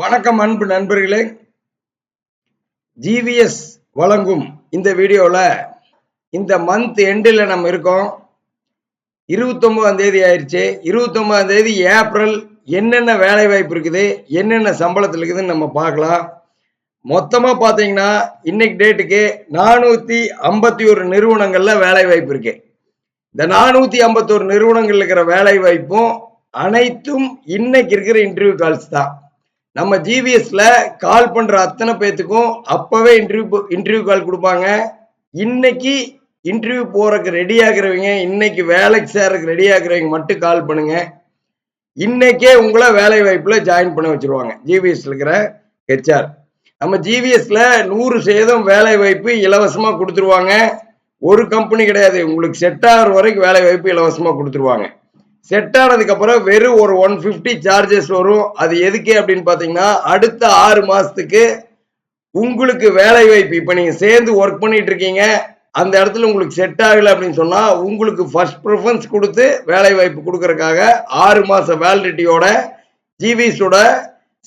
வணக்கம் அன்பு நண்பர்களே. ஜிவிஎஸ் வழங்கும் இந்த வீடியோவில் இந்த மந்த் எண்டில் நம்ம இருக்கோம். இருபத்தொம்பதாம் தேதி ஆயிடுச்சு இருபத்தொம்பதாம் தேதி ஏப்ரல் என்னென்ன வேலை வாய்ப்பு இருக்குது என்னென்ன சம்பளத்தில் இருக்குதுன்னு நம்ம பார்க்கலாம். மொத்தமாக பார்த்தீங்கன்னா இன்னைக்கு டேட்டுக்கு நானூற்றி ஐம்பத்தி ஒரு நிறுவனங்களில் வேலை வாய்ப்பு இருக்கு. இந்த நானூற்றி ஐம்பத்தோரு நிறுவனங்கள் இருக்கிற வேலை வாய்ப்பும் அனைத்தும் இன்னைக்கு இருக்கிற இன்டர்வியூ கால்ஸ் தான். நம்ம ஜிவிஎஸ்ல கால் பண்ற அத்தனை பேத்துக்கும் அப்பவே இன்டர்வியூ இன்டர்வியூ கால் கொடுப்பாங்க. இன்னைக்கு இன்டர்வியூ போறதுக்கு ரெடி ஆகுறவங்க இன்னைக்கு வேலைக்கு சேர்றதுக்கு ரெடி ஆகுறவங்க மட்டும் கால் பண்ணுங்க. இன்னைக்கே உங்களை வேலை வாய்ப்புல ஜாயின் பண்ண வச்சிருவாங்க. ஜிவிஎஸ்ல இருக்கிற ஹெச்ஆர் நம்ம ஜிவிஎஸ்ல நூறு சதவீதம் வேலை வாய்ப்பு இலவசமா கொடுத்துருவாங்க. ஒரு கம்பெனி கிடையாது. உங்களுக்கு செட் ஆகிற வரைக்கும் வேலை வாய்ப்பு இலவசமா கொடுத்துருவாங்க. செட் ஆனதுக்கு அப்புறம் வெறும் ஒரு ஒன் பிப்டி சார்ஜஸ் வரும். அது எதுக்கு அப்படின்னு பாத்தீங்கன்னா அடுத்த ஆறு மாசத்துக்கு உங்களுக்கு வேலை வாய்ப்பு. இப்ப நீங்க சேர்ந்து ஒர்க் பண்ணிட்டு இருக்கீங்க. அந்த இடத்துல உங்களுக்கு செட் ஆகல அப்படின்னு சொன்னா உங்களுக்கு ஃபர்ஸ்ட் ப்ரிஃபரன்ஸ் கொடுத்து வேலை வாய்ப்பு கொடுக்கறதுக்காக ஆறு மாச வேலிடிட்டியோட ஜிவிஸோட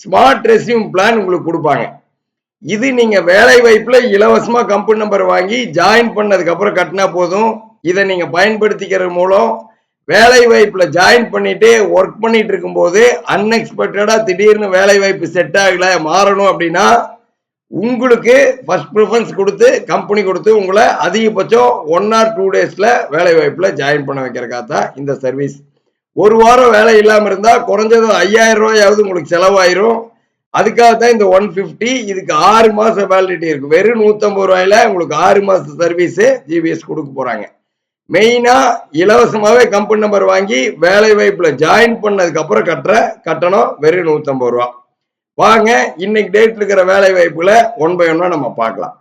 ஸ்மார்ட் ரெசியூம் பிளான் உங்களுக்கு கொடுப்பாங்க. இது நீங்க வேலை வாய்ப்புல இலவசமா கம்பெனி நம்பர் வாங்கி ஜாயின் பண்ணதுக்கு அப்புறம் கட்டினா போதும். இதை நீங்க பயன்படுத்திக்கிறது மூலம் வேலை வாய்ப்புல ஜாயின் பண்ணிட்டு ஒர்க் பண்ணிட்டு இருக்கும்போது அன்எக்ஸ்பெக்டடா திடீர்னு வேலை வாய்ப்பு செட் ஆகல மாறணும் அப்படின்னா உங்களுக்கு ஃபர்ஸ்ட் ப்ரிஃபரன்ஸ் கொடுத்து கம்பெனி கொடுத்து உங்களை அதிகபட்சம் ஒன் ஆர் டூ டேஸ்ல வேலை வாய்ப்புல ஜாயின் பண்ண வைக்கிறக்காக தான் இந்த சர்வீஸ் ஒரு வாரம் வேலை இல்லாம இருந்தா குறைஞ்சது ஐயாயிரம் ரூபாயாவது உங்களுக்கு செலவாயிரும். அதுக்காக தான் இந்த ஒன் பிப்டி இதுக்கு ஆறு மாசம் வேலிடிட்டி இருக்கு. வெறும் நூத்தம்பது ரூபாயில உங்களுக்கு ஆறு மாசம் சர்வீஸ் ஜிபிஎஸ் கொடுக்க போறாங்க. மெயினா இலவசமாவே கம்பெனி நம்பர் வாங்கி வேலை வாய்ப்புல ஜாயின் பண்ணதுக்கு அப்புறம் கட்டுற கட்டணம் வெறும் நூத்தம்பது ரூபா. வாங்க இன்னைக்கு டேட் இருக்கிற வேலை வாய்ப்புல ஒன் பை ஒன்னா நம்ம பார்க்கலாம்.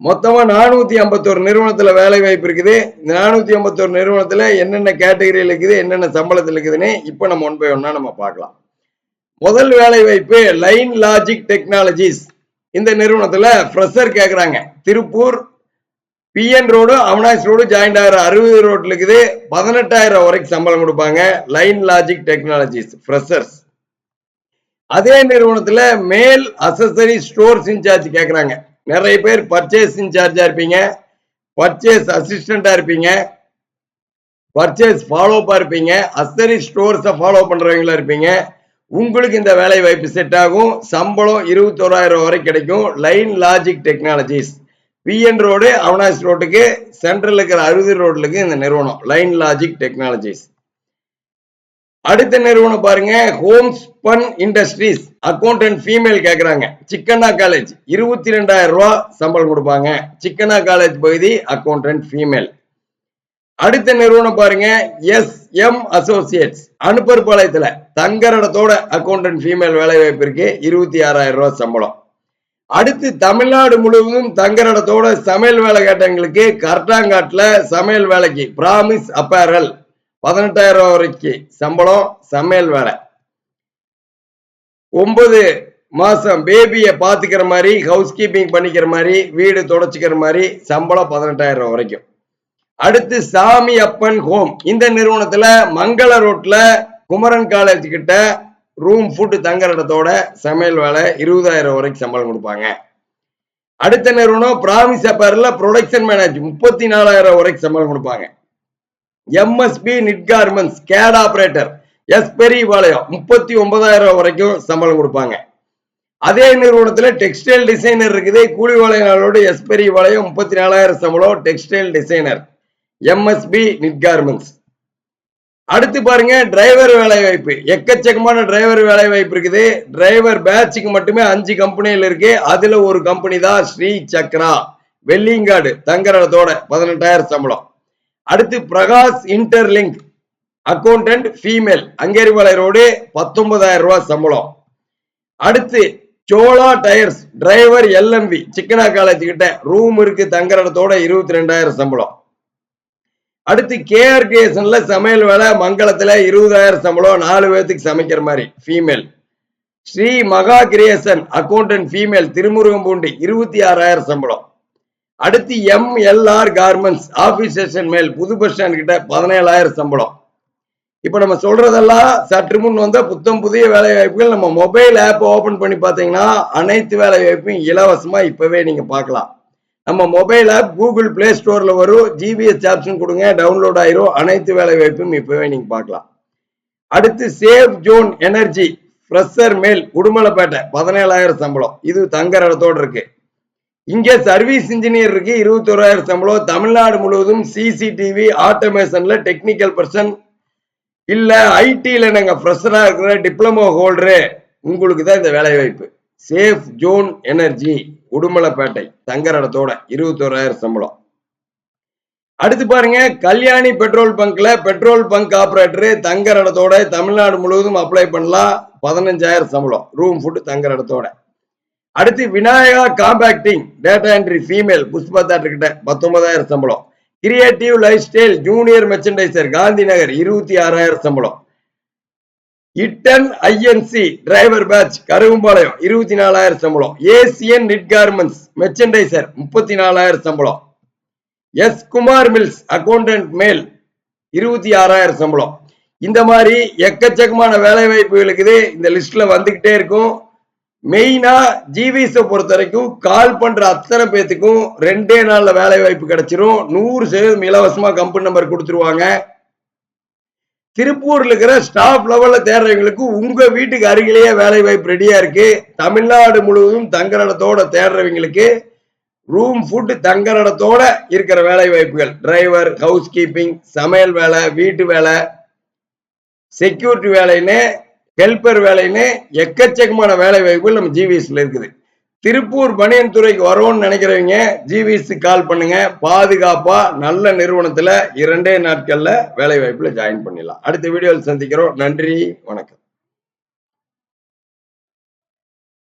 மொத்தமா நானூத்தி ஐம்பத்தோரு நிறுவனத்துல வேலை வாய்ப்பு இருக்குது. இந்த நானூத்தி ஐம்பத்தோரு நிறுவனத்துல என்னென்ன கேட்டகரியில் இருக்குது என்னென்ன சம்பளத்தில் இருக்குதுன்னு இப்போ நம்ம ஒன் பை ஒன்னா நம்ம பார்க்கலாம். முதல் வேலை வாய்ப்பு லைன் லாஜிக் டெக்னாலஜிஸ் இந்த நிறுவனத்துல ஃப்ரெஷர் கேக்குறாங்க. Tiruppur PN road Avinash road joint ஆகிற அறுபது ரோட்ல இருக்குது. பதினெட்டாயிரம் வரைக்கும் சம்பளம் கொடுப்பாங்க. லைன் லாஜிக் டெக்னாலஜிஸ் ஃப்ரெஷர்ஸ் அதே நிறுவனத்துல மேல் அசசரி ஸ்டோர்ஸ் இன்சார்ஜ் கேட்குறாங்க நிறைய பேர் பர்ச்சேஸ் இன்சார்ஜா இருப்பீங்க. பர்ச்சேஸ் அசிஸ்டண்டா இருப்பீங்க. பர்ச்சேஸ் ஃபாலோப்பா இருப்பீங்க. அசரி ஸ்டோர்ஸை ஃபாலோ பண்றவங்களா இருப்பீங்க. உங்களுக்கு இந்த வேலை வாய்ப்பு செட் ஆகும். சம்பளம் இருபத்தோராயிரம் வரை கிடைக்கும். Line logic technologies PN road Avinash ரோட்டுக்கு சென்ட்ரல் இருக்கிற அறுபது ரோட்லுக்கு இந்த நிறுவனம். லைன் லாஜிக் டெக்னாலஜிஸ் அடுத்த நிறுவனம் பாருங்க homes fun industries accountant female கேட்குறாங்க சிக்கனா காலேஜ் இருபத்தி ரெண்டாயிரம் ரூபா சம்பளம் கொடுப்பாங்க. சிக்கனா காலேஜ் பகுதி அக்கௌண்டன்ட் ஃபீமேல் அடுத்த நிறுவனம் பாருங்க எஸ் எம் அசோசியேட்ஸ் அனுப்பற்பாளையத்துல தங்கரடத்தோட அக்கௌண்டன்ட் ஃபீமேல் வேலை வாய்ப்பு இருக்கு. இருபத்தி ஆறாயிரம் ரூபா சம்பளம். அடுத்து தமிழ்நாடு முழுவதும் தங்கரடத்தோட சமையல் வேலை கேட்டவங்களுக்கு கர்டாங்காட்டில் சமையல் வேலைக்கு பிராமிஸ் அப்பேரல் பதினெட்டாயிரம் ரூபாய் வரைக்கும் சம்பளம் சமையல் வேலை. ஒன்பது மாசம் பேபியை பார்த்துக்கிற மாதிரி ஹவுஸ் கீப்பிங் பண்ணிக்கிற மாதிரி வீடு தொடச்சிக்கிற மாதிரி சம்பளம் பதினெட்டாயிரம் ரூபாய் வரைக்கும். அடுத்து சாமி அப்பன் ஹோம் இந்த நிறுவனத்தில் மங்கள ரோட்டில் குமரன் காலேஜ் கிட்ட ரூம் ஃபுட்டு தங்குற இடத்தோட சமையல் வேலை இருபதாயிரம் வரைக்கும் சம்பளம் கொடுப்பாங்க. அடுத்த நிறுவனம் பிராமிஸ் அப்பர்ல ப்ரொடக்ஷன் மேனேஜ் முப்பத்தி நாலாயிரம் வரைக்கும் சம்பளம் கொடுப்பாங்க. MSP knit garments gate operator S Periyapalayam முப்பத்தி ஒன்பதாயிரம் வரைக்கும் சம்பளம் கொடுப்பாங்க. அதே நிறுவனத்துல டெக்ஸ்டைல் டிசைனர் இருக்குது. கூலி வேலையாளோட எஸ் பெரியபாளையம் முப்பத்தி நாலாயிரம் சம்பளம் textile designer MSP knit garments அடுத்து பாருங்க டிரைவர் வேலை வாய்ப்பு. எக்கச்சக்கமான டிரைவர் வேலை வாய்ப்பு இருக்குது. டிரைவர் பேட்சுக்கு மட்டுமே அஞ்சு கம்பெனியில் இருக்கு. அதுல ஒரு கம்பெனி தான் ஸ்ரீ சக்ரா. வெள்ளிங்காடு தங்கரத்தோட பதினெட்டாயிரம் சம்பளம். அடுத்து Prakash interlink accountant female Angeripalai road பத்தொன்பதாயிரம் ரூபாய் சம்பளம். அடுத்து Sola tyres driver LMV Chikkanna college கிட்ட ரூம் இருக்கு தங்குற இடத்தோட இருபத்தி ரெண்டாயிரம் சம்பளம். அடுத்து கேஆர் கிரியேஷன்ல சமையல் வேலை மங்களத்துல இருபதாயிரம் சம்பளம் நாலு பேர்த்துக்கு சமைக்கிற மாதிரி ஃபீமேல் ஸ்ரீ மகா கிரியேஷன் அக்கௌண்டன்ட் ஃபீமேல் திருமுருகம்பூண்டி இருபத்தி ஆறாயிரம் சம்பளம். அடுத்து எம்எல்ஆர் கார்மெண்ட்ஸ் ஆபீஸ் ஸ்டேஷன் மேல் புது பஸ் ஸ்டாண்ட் கிட்ட பதினேழாயிரம் சம்பளம். இப்ப நம்ம சொல்றதெல்லாம் சற்று முன் வந்த புத்தம் புதிய வேலை வாய்ப்புகள். நம்ம மொபைல் ஆப் ஓபன் பண்ணி பார்த்தீங்கன்னா அனைத்து வேலை வாய்ப்பும் இலவசமா இப்பவே நீங்க பார்க்கலாம். நம்ம மொபைல் ஆப் கூகுள் பிளே ஸ்டோர்ல வரும். ஜிபிஎஸ் ஆப்ஷன் கொடுங்க. டவுன்லோட் ஆயிரும். அனைத்து வேலை வாய்ப்பும் இப்பவே நீங்க பார்க்கலாம். அடுத்து சேவ் ஜோன் எனர்ஜி ஃப்ரெஷர் மேல் உடுமலைப்பேட்டை. பதினேழாயிரம் சம்பளம். இது தங்குற இடத்தோடு இருக்கு. இங்க சர்வீஸ் இன்ஜினியர் இருக்கு. இருபத்தோராயிரம் சம்பளம். தமிழ்நாடு முழுவதும் சிசிடிவி ஆட்டோமேஷன்ல டெக்னிக்கல் பர்சன் இல்ல ஐடியில் நாங்க ஃப்ரெஷராக இருக்கிற டிப்ளமோ ஹோல்டரு உங்களுக்கு தான் இந்த வேலை வாய்ப்பு. சேஃப் ஜோன் எனர்ஜி உடுமலைப்பேட்டை தங்கரடத்தோட இருபத்தோராயிரம் சம்பளம். அடுத்து பாருங்க கல்யாணி பெட்ரோல் பங்க்ல பெட்ரோல் பங்க் ஆபரேட்டர் தங்கரடத்தோட தமிழ்நாடு முழுவதும் அப்ளை பண்ணலாம் பதினஞ்சாயிரம் சம்பளம். ரூம் ஃபுட் தங்கரடத்தோட. இடத்தோட அடுத்து Vinayaka compacting data entry female Pushpa theatre கிட்ட பத்தொன்பதாயிரம் சம்பளம். Creative lifestyle junior merchandiser Gandhi Nagar இருபத்தி ஆறாயிரம் சம்பளம். இட்டன் ஐஎன்சி டிரைவர் பேட்ச் கருவம்பாளையம் இருபத்தி நாலாயிரம் சம்பளம். ஏசியன் நிட் கார்மெண்ட்ஸ் மெர்ச்சன்டைசர் முப்பத்தி நாலாயிரம் சம்பளம். எஸ் குமார் மில்ஸ் அக்கௌண்டன்ட் மேல் இருபத்தி ஆறாயிரம் சம்பளம். இந்த மாதிரி எக்கச்சக்கமான வேலை வாய்ப்புகள் இருக்குது இந்த லிஸ்ட்ல வந்துகிட்டே இருக்கும். மெயினா ஜிவிஸை பொறுத்த வரைக்கும் கால் பண்ற அத்தனை பேத்துக்கும் ரெண்டே நாள்ல வேலை வாய்ப்பு கிடைச்சிரும். நூறு சதவீதம் இலவசமா கம்பெனி நம்பர் கொடுத்துருவாங்க. திருப்பூர்ல இருக்கிற ஸ்டாஃப் லெவல்ல தேடுறவங்களுக்கு உங்க வீட்டுக்கு அருகிலேயே வேலை வாய்ப்பு ரெடியா இருக்கு. தமிழ்நாடு முழுவதும் தங்குற இடத்தோட தேடுறவங்களுக்கு ரூம் ஃபுட்டு தங்குற இடத்தோட இருக்கிற வேலை வாய்ப்புகள். டிரைவர் ஹவுஸ் கீப்பிங் சமையல் வேலை வீட்டு வேலை செக்யூரிட்டி வேலைன்னு ஹெல்பர் வேலைன்னு எக்கச்சக்கமான வேலை வாய்ப்புகள் நம்ம ஜிவிஎஸ்ல இருக்குது. திருப்பூர் பனியன் துறைக்கு வரோன்னு நினைக்கிறவங்க ஜிவிசி கால் பண்ணுங்க. பாதுகாப்பா நல்ல நிறுவனத்துல இரண்டே நாட்கள்ல வேலை வாய்ப்புல ஜாயின் பண்ணிடலாம். அடுத்த வீடியோவில் சந்திக்கிறோம். நன்றி வணக்கம்.